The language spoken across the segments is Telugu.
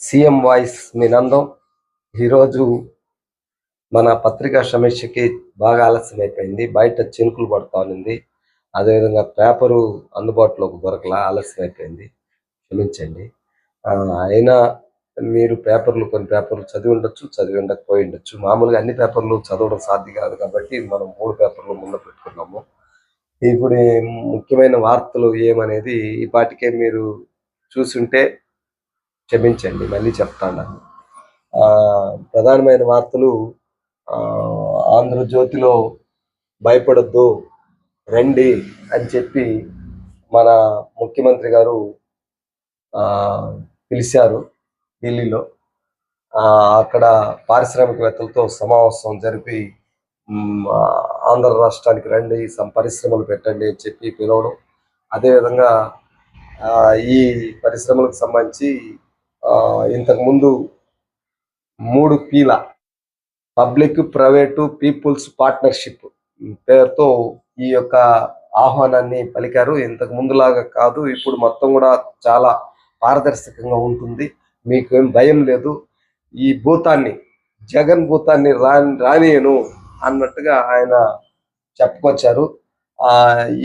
సీఎం వాయిస్ మీ నందం. ఈరోజు మన పత్రికా సమీక్షకి బాగా ఆలస్యం అయిపోయింది. బయట చినుకులు పడుతూ ఉంది. అదేవిధంగా పేపరు అందుబాటులోకి దొరకలా ఆలస్యం అయిపోయింది. క్షమించండి. అయినా మీరు పేపర్లు కొన్ని పేపర్లు చదివి ఉండొచ్చు చదివి ఉండకపోయి ఉండొచ్చు. మామూలుగా అన్ని పేపర్లు చదవడం సాధ్యం కాదు కాబట్టి మనం మూడు పేపర్లు ముందు పెట్టుకున్నాము. ఇప్పుడు ముఖ్యమైన వార్తలు ఏమనేది ఈ పాటికే మీరు చూసుంటే క్షమించండి మళ్ళీ చెప్తాను. ప్రధానమైన వార్తలు ఆంధ్రజ్యోతిలో భయపడొద్దు రండి అని చెప్పి మన ముఖ్యమంత్రి గారు పిలిచారు ఢిల్లీలో. అక్కడ పారిశ్రామికవేత్తలతో సమావేశం జరిపి ఆంధ్ర రాష్ట్రానికి రండి సమ పరిశ్రమలు పెట్టండి అని చెప్పి పిలవడం. అదేవిధంగా ఈ పరిశ్రమలకు సంబంధించి ఇంతకుముందు మూడు పీల పబ్లిక్ ప్రైవేటు పీపుల్స్ పార్ట్నర్షిప్ పేరుతో ఈ యొక్క ఆహ్వానాన్ని పలికారు. ఇంతకు ముందులాగా కాదు ఇప్పుడు మొత్తం కూడా చాలా పారదర్శకంగా ఉంటుంది. మీకు ఏం భయం లేదు. ఈ భూతాన్ని జగన్ భూతాన్ని రా రానియను అన్నట్టుగా ఆయన చెప్పుకొచ్చారు. ఆ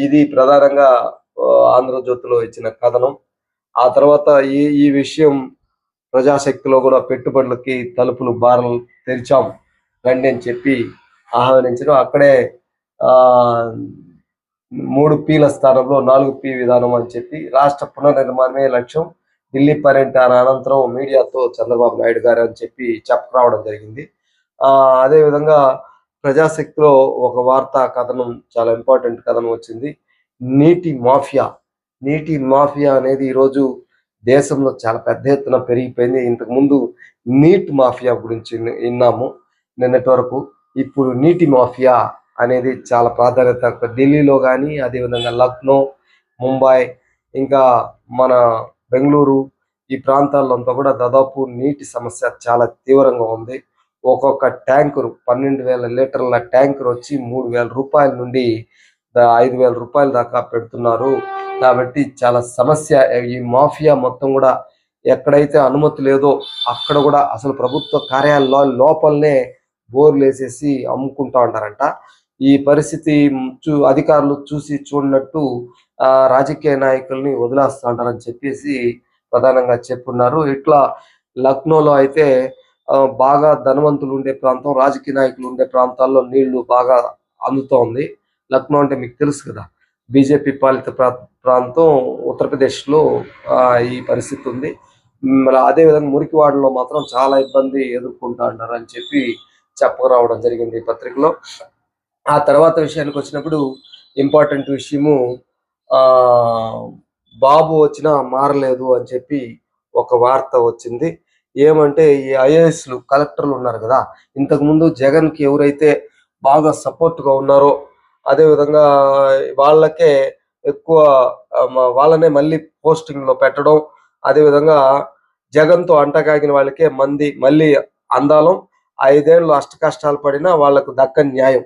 ఇది ప్రధానంగా ఆంధ్రజ్యోతిలో ఇచ్చిన కథనం. ఆ తర్వాత ఈ ఈ విషయం ప్రజాశక్తిలో కూడా పెట్టుబడులకి తలుపులు బారలు తెరిచాం రండి అని చెప్పి ఆహ్వానించడం. అక్కడే ఆ మూడు పీల స్థానంలో నాలుగు పీ విధానం అని చెప్పి రాష్ట్ర పునర్నిర్మాణమే లక్ష్యం. ఢిల్లీ పర్యటన అనంతరం మీడియాతో చంద్రబాబు నాయుడు గారు అని చెప్పి చెప్పరావడం జరిగింది. ఆ అదే విధంగా ప్రజాశక్తిలో ఒక వార్తా కథనం చాలా ఇంపార్టెంట్ కథనం వచ్చింది. నీటి మాఫియా. నీటి మాఫియా అనేది ఈరోజు దేశంలో చాలా పెద్ద ఎత్తున పెరిగిపోయింది. ఇంతకు ముందు నీట్ మాఫియా గురించి విన్నాము. నిన్నటి వరకు ఇప్పుడు నీటి మాఫియా అనేది చాలా ప్రాధాన్యత ఢిల్లీలో కానీ అదేవిధంగా లక్నో ముంబై ఇంకా మన బెంగళూరు ఈ ప్రాంతాల్లోంతా కూడా దాదాపు నీటి సమస్య చాలా తీవ్రంగా ఉంది. ఒక్కొక్క ట్యాంకరు పన్నెండు వేల లీటర్ల ట్యాంకర్ వచ్చి మూడు వేల రూపాయల నుండి ఐదు వేల రూపాయల దాకా పెడుతున్నారు. కాబట్టి చాలా సమస్య. ఈ మాఫియా మొత్తం కూడా ఎక్కడైతే అనుమతి లేదో అక్కడ కూడా అసలు ప్రభుత్వ కార్యాలయాల లోపలనే బోర్లు వేసేసి అమ్ముకుంటా ఉంటారంట. ఈ పరిస్థితి చూ అధికారులు చూసి చూడనట్టు ఆ రాజకీయ నాయకుల్ని వదిలేస్తూ ఉంటారని చెప్పేసి ప్రధానంగా చెప్పున్నారు. ఇట్లా లక్నోలో అయితే బాగా ధనవంతులు ఉండే ప్రాంతం రాజకీయ నాయకులు ఉండే ప్రాంతాల్లో నీళ్ళు బాగా అందుతోంది. లక్నో అంటే మీకు తెలుసు కదా. బీజేపీ పాలిత ప్రా- ప్రాంతం ఉత్తరప్రదేశ్లో ఈ పరిస్థితి ఉంది. మరి అదే విధంగా మురికివాడలో మాత్రం చాలా ఇబ్బంది ఎదుర్కొంటా ఉన్నారు అని చెప్పి చెప్పరావడం జరిగింది ఈ పత్రికలో. ఆ తర్వాత విషయానికి వచ్చినప్పుడు ఇంపార్టెంట్ విషయము ఆ బాబు వచ్చినా మారలేదు అని చెప్పి ఒక వార్త వచ్చింది. ఏమంటే ఈ ఐఏఎస్లు కలెక్టర్లు ఉన్నారు కదా ఇంతకు ముందు జగన్కి ఎవరైతే బాగా సపోర్ట్గా ఉన్నారో అదే విధంగా వాళ్ళకే ఎక్కువ వాళ్ళనే మళ్ళీ పోస్టింగ్లో పెట్టడం అదే విధంగా జగన్తో అంటకాగిన వాళ్ళకే మంది మళ్ళీ అందాలం. ఐదేళ్ళు అష్ట కష్టాలు పడినా వాళ్ళకు దక్కని న్యాయం.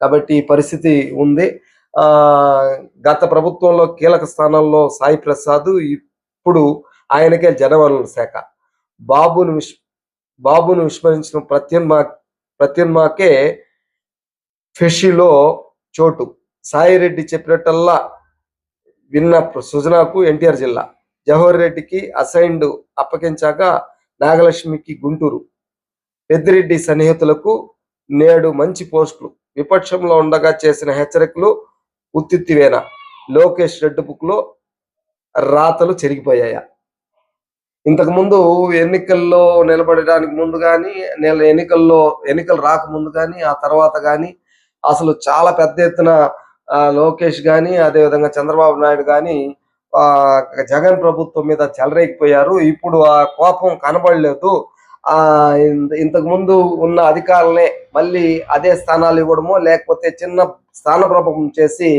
కాబట్టి ఈ పరిస్థితి ఉంది. గత ప్రభుత్వంలో కీలక స్థానాల్లో సాయి ప్రసాద్ ఇప్పుడు ఆయనకే జనవనరుల శాఖ. బాబును విస్ బాబును విస్మరించిన ప్రత్యన్మా ప్రత్యన్మాకే ఫెషిలో చోటు. సాయిరెడ్డి చెప్పినట్టల్లా విన్న సుజనాకు ఎన్టీఆర్ జిల్లా. జవహర్ రెడ్డికి అసైన్డ్ అప్పగించాక నాగలక్ష్మికి గుంటూరు. పెద్దిరెడ్డి సన్నిహితులకు నేడు మంచి పోస్టులు. విపక్షంలో ఉండగా చేసిన హెచ్చరికలు ఉత్తిత్తివేనా? లోకేష్ రెడ్డి బుక్లో రాతలు చెరిగిపోయాయా? ఇంతకు ముందు ఎన్నికల్లో నిలబడడానికి ముందు కానీ ఎన్నికల్లో ఎన్నికలు రాకముందు కానీ ఆ తర్వాత కానీ అసలు చాలా పెద్ద ఎత్తున లోకేష్ కానీ అదేవిధంగా చంద్రబాబు నాయుడు కానీ ఆ జగన్ ప్రభుత్వం మీద చెలరేగిపోయారు. ఇప్పుడు ఆ కోపం కనబడలేదు. ఆ ఇంతకు ముందు ఉన్న అధికారులనే మళ్ళీ అదే స్థానాలు ఇవ్వడమో లేకపోతే చిన్న స్థానప్రభం చేసి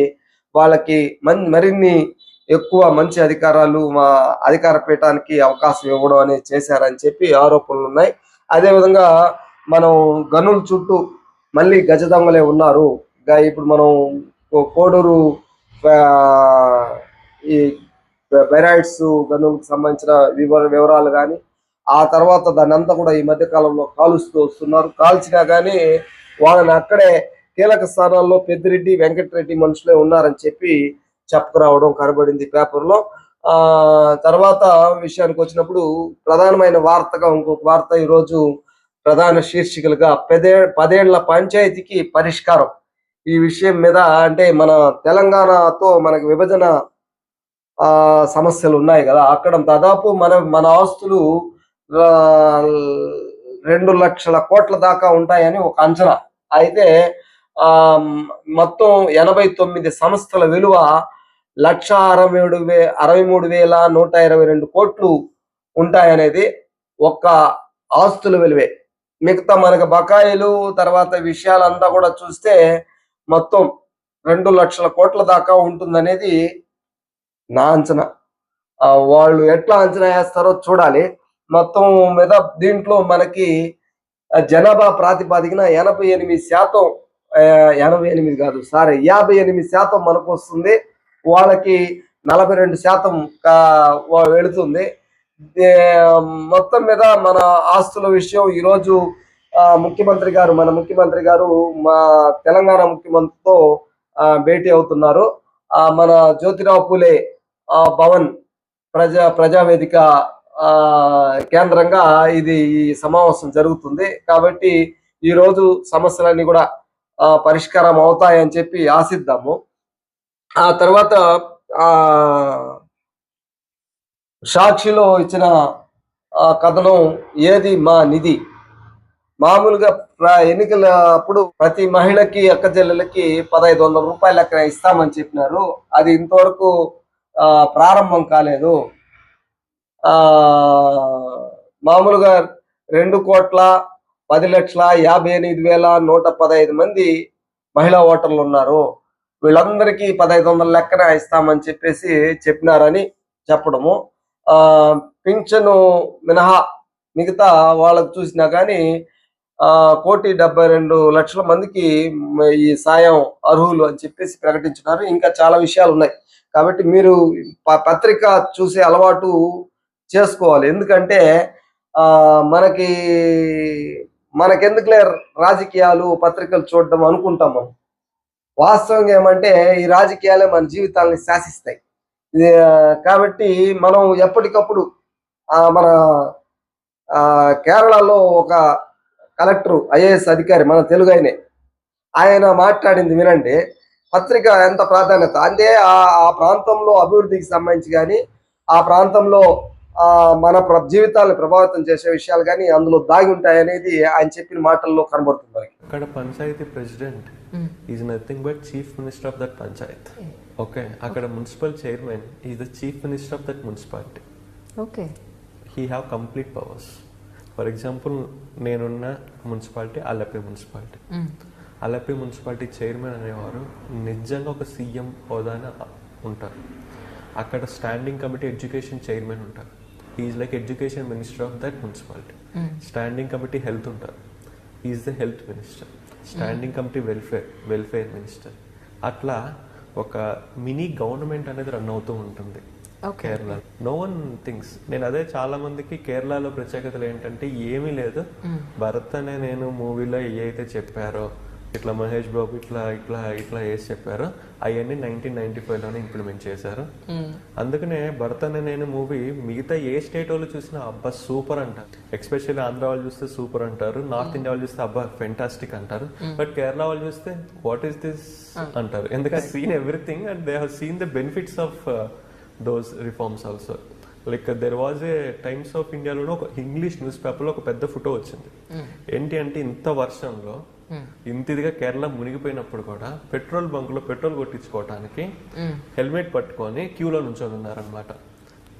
వాళ్ళకి మరిన్ని ఎక్కువ మంచి అధికారాలు మా అధికార పీఠానికి అవకాశం ఇవ్వడం అనేది చేశారని చెప్పి ఆరోపణలు ఉన్నాయి అదే విధంగా మనం గనుల చుట్టూ మళ్ళీ గజ దొంగలే ఉన్నారు. ఇప్పుడు మనం కోడూరు ఈ బెరాయిడ్స్ గనులకు సంబంధించిన వివర వివరాలు కానీ ఆ తర్వాత దాన్ని అంతా కూడా ఈ మధ్య కాలంలో కాలుస్తూ వస్తున్నారు. కాల్చినా కానీ వాళ్ళని అక్కడే కీలక స్థానాల్లో పెద్దిరెడ్డి వెంకటరెడ్డి మనుషులే ఉన్నారని చెప్పి చెప్పుకురావడం కనబడింది పేపర్లో. ఆ తర్వాత విషయానికి వచ్చినప్పుడు ప్రధానమైన వార్తగా ఇంకొక వార్త ఈరోజు ప్రధాన శీర్షికలుగా పదే పదేళ్ళ పంచాయతీకి పరిష్కారం. ఈ విషయం మీద అంటే మన తెలంగాణతో మనకు విభజన ఆ సమస్యలు ఉన్నాయి కదా. అక్కడ దాదాపు మన మన ఆస్తులు రెండు లక్షల కోట్ల దాకా ఉంటాయని ఒక అంచనా. అయితే ఆ మొత్తం ఎనభై తొమ్మిది సంస్థల విలువ లక్ష అరవై ఏడు వే అరవై మూడు వేల నూట ఇరవై రెండు కోట్లు ఉంటాయనేది ఒక్క ఆస్తుల విలువే. మిగతా మనకు బకాయిలు తర్వాత విషయాలంతా కూడా చూస్తే మొత్తం రెండు లక్షల కోట్ల దాకా ఉంటుందనేది నా అంచనా. ఆ, వాళ్ళు ఎట్లా అంచనా వేస్తారో చూడాలి. మొత్తం మీద దీంట్లో మనకి జనాభా ప్రాతిపాదికన ఎనభై ఎనిమిది శాతం ఎనభై ఎనిమిది కాదు సారీ యాభై ఎనిమిది శాతం మనకు వస్తుంది. వాళ్ళకి నలభై రెండు శాతం వెళుతుంది. మొత్తం మీద మన ఆస్తుల విషయం ఈరోజు ఆ, ముఖ్యమంత్రి గారు మన ముఖ్యమంత్రి గారు మా తెలంగాణ ముఖ్యమంత్రితో ఆ, భేటీ అవుతున్నారు. ఆ, మన జ్యోతిరావు పూలే ఆ, భవన్ ప్రజా ప్రజావేదిక ఆ, కేంద్రంగా ఇది ఈ సమావేశం జరుగుతుంది. కాబట్టి ఈ రోజు సమస్యలన్నీ కూడా పరిష్కారం అవుతాయని చెప్పి ఆశిద్దాము. ఆ తర్వాత ఆ సాక్షిలో ఇచ్చిన ఆ కథనం ఏది మా నిధి? మామూలుగా ఎన్నికల అప్పుడు ప్రతి మహిళకి అక్క చెల్లెలకి పదహైదు వందల రూపాయలు అక్కడ ఇస్తామని చెప్పినారు. అది ఇంతవరకు ఆ, ప్రారంభం కాలేదు. ఆ మామూలుగా రెండు కోట్ల పది లక్షల యాభై ఎనిమిది వేల నూట పదహైదు మంది మహిళా ఓటర్లు ఉన్నారు. వీళ్ళందరికీ పదహైదు వందల లెక్కన ఇస్తామని చెప్పేసి చెప్పినారని చెప్పడము. పింఛను మినహా మిగతా వాళ్ళకు చూసినా కానీ ఆ కోటి డెబ్బై రెండు లక్షల మందికి ఈ సాయం అర్హులు అని చెప్పేసి ప్రకటించినారు. ఇంకా చాలా విషయాలు ఉన్నాయి. కాబట్టి మీరు ప- పత్రిక చూసే అలవాటు చేసుకోవాలి. ఎందుకంటే ఆ మనకి మనకెందుకులే రాజకీయాలు పత్రికలు చూడడం అనుకుంటాం మనం. వాస్తవంగా ఏమంటే ఈ రాజకీయాలే మన జీవితాలని శాసిస్తాయి. కాబట్టి మనం ఎప్పటికప్పుడు మన కేరళలో ఒక కలెక్టర్ ఐఏఎస్ అధికారి మన తెలుగు ఆయనే ఆయన మాట్లాడింది వినండి. పత్రిక ఎంత ప్రాధాన్యత? అంటే ఆ ప్రాంతంలో అభివృద్ధికి సంబంధించి కానీ ఆ ప్రాంతంలో మన ప్ర- జీవితాలను ప్రభావితం చేసే విషయాలు కానీ అందులో దాగి ఉంటాయనేది ఆయన చెప్పిన మాటల్లో కనబడుతుంది మనకి. అక్కడ panchayati president is nothing but chief minister of that panchayat. Okay అక్కడ municipal chairman is the chief minister of that municipality. Okay. He have complete powers for example నేనున్న municipality Alleppey municipality. Alleppey municipality chairman అనేవారు నిజంగా ఒక సీఎం హోదాన ఉంటారు. అక్కడ స్టాండింగ్ కమిటీ ఎడ్యుకేషన్ చైర్మన్ ఉంటారు. Is like education minister of that municipality standing committee health ఉంటారు. Is the health minister standing committee welfare welfare minister అట్లా ఒక మినీ గవర్నమెంట్ అనేది రన్ అవుతూ ఉంటుంది. కేరళ నో వన్ థింగ్స్ నేను అదే చాలా మందికి కేరళలో ప్రత్యేకతలు ఏంటంటే ఏమీ లేదు. భరత్ అనే నేను మూవీలో ఏవైతే చెప్పారో ఇట్లా మహేష్ బాబు ఇట్లా ఇట్లా ఇట్లా వేసి చెప్పారో. అవన్నీ నైన్టీన్ నైన్టీ ఫైవ్లోనే ఇంప్లిమెంట్ చేశారు. అందుకనే భరత్ నేను మూవీ మిగతా ఏ స్టేట్ వాళ్ళు చూసినా అబ్బా సూపర్ అంటారు ఎక్స్పెషల్లీ ఆంధ్ర వాళ్ళు చూస్తే సూపర్ అంటారు. నార్త్ ఇండియా వాళ్ళు చూస్తే అబ్బా ఫెంటాస్టిక్ అంటారు. బట్ కేరళ వాళ్ళు చూస్తే వాట్ ఈస్ దిస్ అంటారు. ఎందుకంటే seen everything and they have seen the benefits of those reforms also like there was a times of ఇండియాలోనే ఒక ఇంగ్లీష్ న్యూస్ పేపర్లో ఒక పెద్ద ఫోటో వచ్చింది. ఏంటి అంటే ఇంత వర్షంలో ఇంత ఇదిగా కేరళ మునిగిపోయినప్పుడు కూడా పెట్రోల్ బంక్లో పెట్రోల్ కొట్టించుకోవడానికి హెల్మెట్ పట్టుకొని క్యూలో నుంచొని ఉన్నారనమాట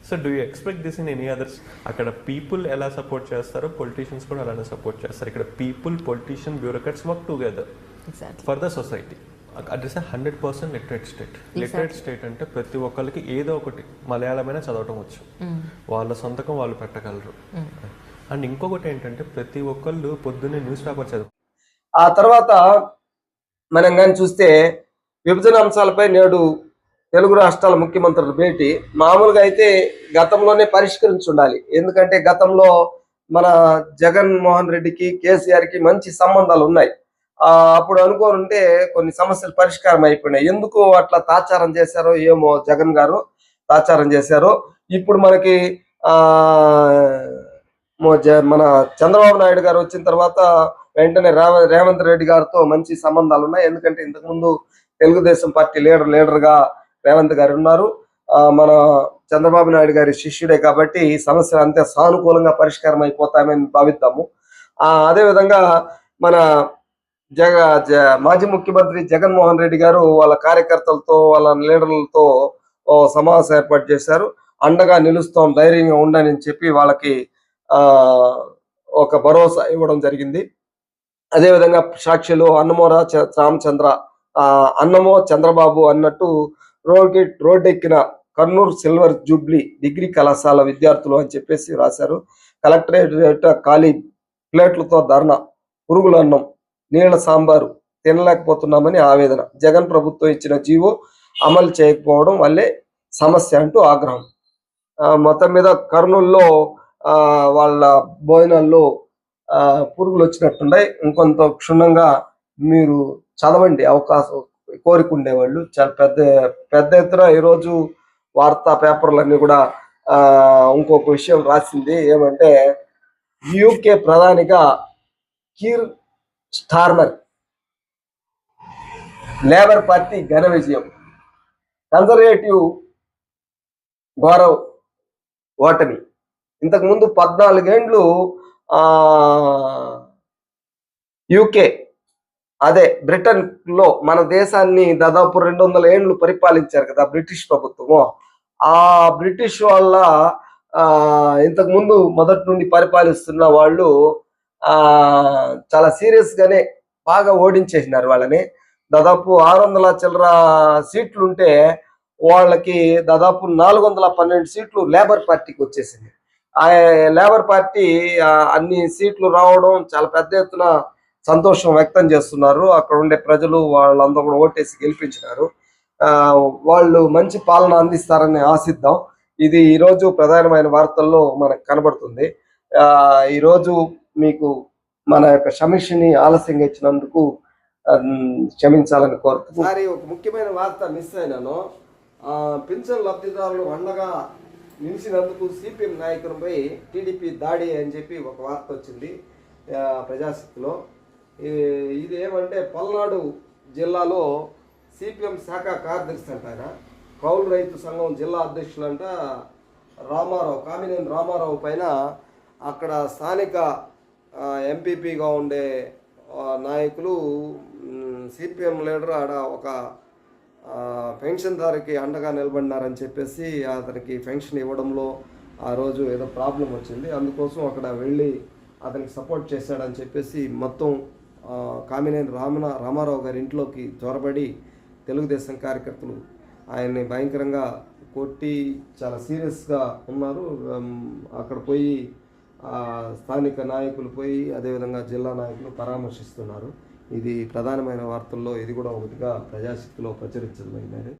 so do you expect this in any others అక్కడ పీపుల్ ఎలా సపోర్ట్ చేస్తారో పొలిటీషియన్స్ కూడా అలానే సపోర్ట్ చేస్తారు. ఇక్కడ people politician bureaucrats work together for the society at is hundred percent literate state literate state అంటే ప్రతి ఒక్కరికి ఏదో ఒకటి మలయాళమైనా చదవటం వచ్చు. వాళ్ళ సొంతకం వాళ్ళు పెట్టగలరు. అండ్ ఇంకొకటి ఏంటంటే ప్రతి ఒక్కళ్ళు పొద్దున్నే న్యూస్ పేపర్ చదువు ఆ తర్వాత మనం కానీ చూస్తే విభజన అంశాలపై నేడు తెలుగు రాష్ట్రాల ముఖ్యమంత్రుల భేటీ మామూలుగా అయితే గతంలోనే పరిష్కరించి ఉండాలి ఎందుకంటే గతంలో మన జగన్ మోహన్ రెడ్డికి కేసీఆర్కి మంచి సంబంధాలు ఉన్నాయి. ఆ అప్పుడు అనుకోనుంటే కొన్ని సమస్యలు పరిష్కారం అయిపోయినాయి. ఎందుకు అట్లా తాచారం చేశారో ఏమో జగన్ గారు తాచారం చేశారో. ఇప్పుడు మనకి ఆ జ- మన చంద్రబాబు నాయుడు గారు వచ్చిన తర్వాత వెంటనే రేవంత్ రెడ్డి గారితో మంచి సంబంధాలు ఉన్నాయి. ఎందుకంటే ఇంతకుముందు తెలుగుదేశం పార్టీ లీడర్ లీడర్గా రేవంత్ గారు ఉన్నారు. ఆ, మన చంద్రబాబు నాయుడు గారి శిష్యుడే కాబట్టి ఈ సమస్యలు అంతే సానుకూలంగా పరిష్కారం అయిపోతామని భావిద్దాము. అదేవిధంగా అదే విధంగా మన జగ జ- మాజీ ముఖ్యమంత్రి జగన్మోహన్ రెడ్డి గారు వాళ్ళ కార్యకర్తలతో వాళ్ళ లీడర్లతో సమావేశం ఏర్పాటు చేశారు. అండగా నిలుస్తాం ధైర్యంగా ఉండని చెప్పి వాళ్ళకి ఆ ఒక భరోసా ఇవ్వడం జరిగింది. అదేవిధంగా సాక్షులు అన్నమోర రామచంద్ర అన్నమో చంద్రబాబు అన్నట్టు రోడ్డు రోడ్డెక్కిన కర్నూలు సిల్వర్ జూబ్లీ డిగ్రీ కళాశాల విద్యార్థులు అని చెప్పేసి రాశారు. కలెక్టరేట్ ఖాళీ ప్లేట్లతో ధర్నా పురుగుల అన్నం నీళ్ళ సాంబారు తినలేకపోతున్నామని ఆవేదన. జగన్ ప్రభుత్వం ఇచ్చిన జీవో అమలు చేయకపోవడం వల్లే సమస్య అంటూ ఆగ్రహం. ఆ, మొత్తం మీద కర్నూలులో ఆ, వాళ్ళ భోజనాల్లో పురుగులు వచ్చినట్టున్నాయి ఇంకొంత క్షుణ్ణంగా మీరు చదవండి అవకాశం కోరిక ఉండేవాళ్ళు చాలా పెద్ద పెద్ద ఎత్తున ఈరోజు వార్తా పేపర్లన్నీ కూడా ఇంకొక విషయం రాసింది. ఏమంటే యూకే ప్రధానిగా కీర్ స్టార్మర్ లేబర్ పార్టీ ఘన విజయం. కన్జర్వేటివ్ గౌరవ్ ఓటమి. ఇంతకుముందు పద్నాలుగేండ్లు యూకే అదే బ్రిటన్లో మన దేశాన్ని దాదాపు రెండు వందల ఏండ్లు పరిపాలించారు కదా బ్రిటిష్ ప్రభుత్వము. ఆ బ్రిటిష్ వాళ్ళ ఆ ఇంతకు ముందు మొదటి నుండి పరిపాలిస్తున్న వాళ్ళు ఆ చాలా సీరియస్ గానే బాగా ఓడించేసినారు వాళ్ళని. దాదాపు ఆరు వందల చిల్లర సీట్లు ఉంటే వాళ్ళకి దాదాపు నాలుగు వందల పన్నెండు సీట్లు లేబర్ పార్టీకి వచ్చేసింది. లేబర్ పార్టీ అన్ని సీట్లు రావడం చాలా పెద్ద ఎత్తున సంతోషం వ్యక్తం చేస్తున్నారు. అక్కడ ఉండే ప్రజలు వాళ్ళందరూ కూడా ఓటేసి గెలిపించినారు. ఆ, వాళ్ళు మంచి పాలన అందిస్తారని ఆశిద్దాం. ఇది ఈరోజు ప్రధానమైన వార్తల్లో మనకు కనబడుతుంది. ఆ ఈరోజు మీకు మన యొక్క సమీక్షని ఆలస్యంగా ఇచ్చినందుకు క్షమించాలని కోరుతున్నాను ఒక ముఖ్యమైన వార్త మిస్ అయినాను. ఆ, పింఛన్ లబ్ధిదారులు అండగా నిలిచినందుకు సిపిఎం నాయకులపై టీడీపీ దాడి అని చెప్పి ఒక వార్త వచ్చింది ప్రజాశక్తిలో. ఇది ఏమంటే పల్నాడు జిల్లాలో సిపిఎం శాఖ కార్యదర్శి అంట ఆయన. కౌలు రైతు సంఘం జిల్లా అధ్యక్షులంట రామారావు కామినేని రామారావు పైన అక్కడ స్థానిక ఎంపీపీగా ఉండే నాయకులు సిపిఎం లీడర్ ఆడ ఒక పెన్షన్దారుకి అండగా నిలబడినారని చెప్పేసి అతనికి పెన్షన్ ఇవ్వడంలో ఆ రోజు ఏదో ప్రాబ్లం వచ్చింది. అందుకోసం అక్కడ వెళ్ళి అతనికి సపోర్ట్ చేశాడని చెప్పేసి మొత్తం కామినేని రామన రామారావు గారి ఇంట్లోకి చొరబడి తెలుగుదేశం కార్యకర్తలు ఆయన్ని భయంకరంగా కొట్టి చాలా సీరియస్గా ఉన్నారు. అక్కడ పోయి స్థానిక నాయకులు పోయి అదేవిధంగా జిల్లా నాయకులు పరామర్శిస్తున్నారు. ఇది ప్రధానమైన వార్తల్లో ఇది కూడా ఒకటిగా ప్రజాశక్తిలో ప్రచురించడమైనది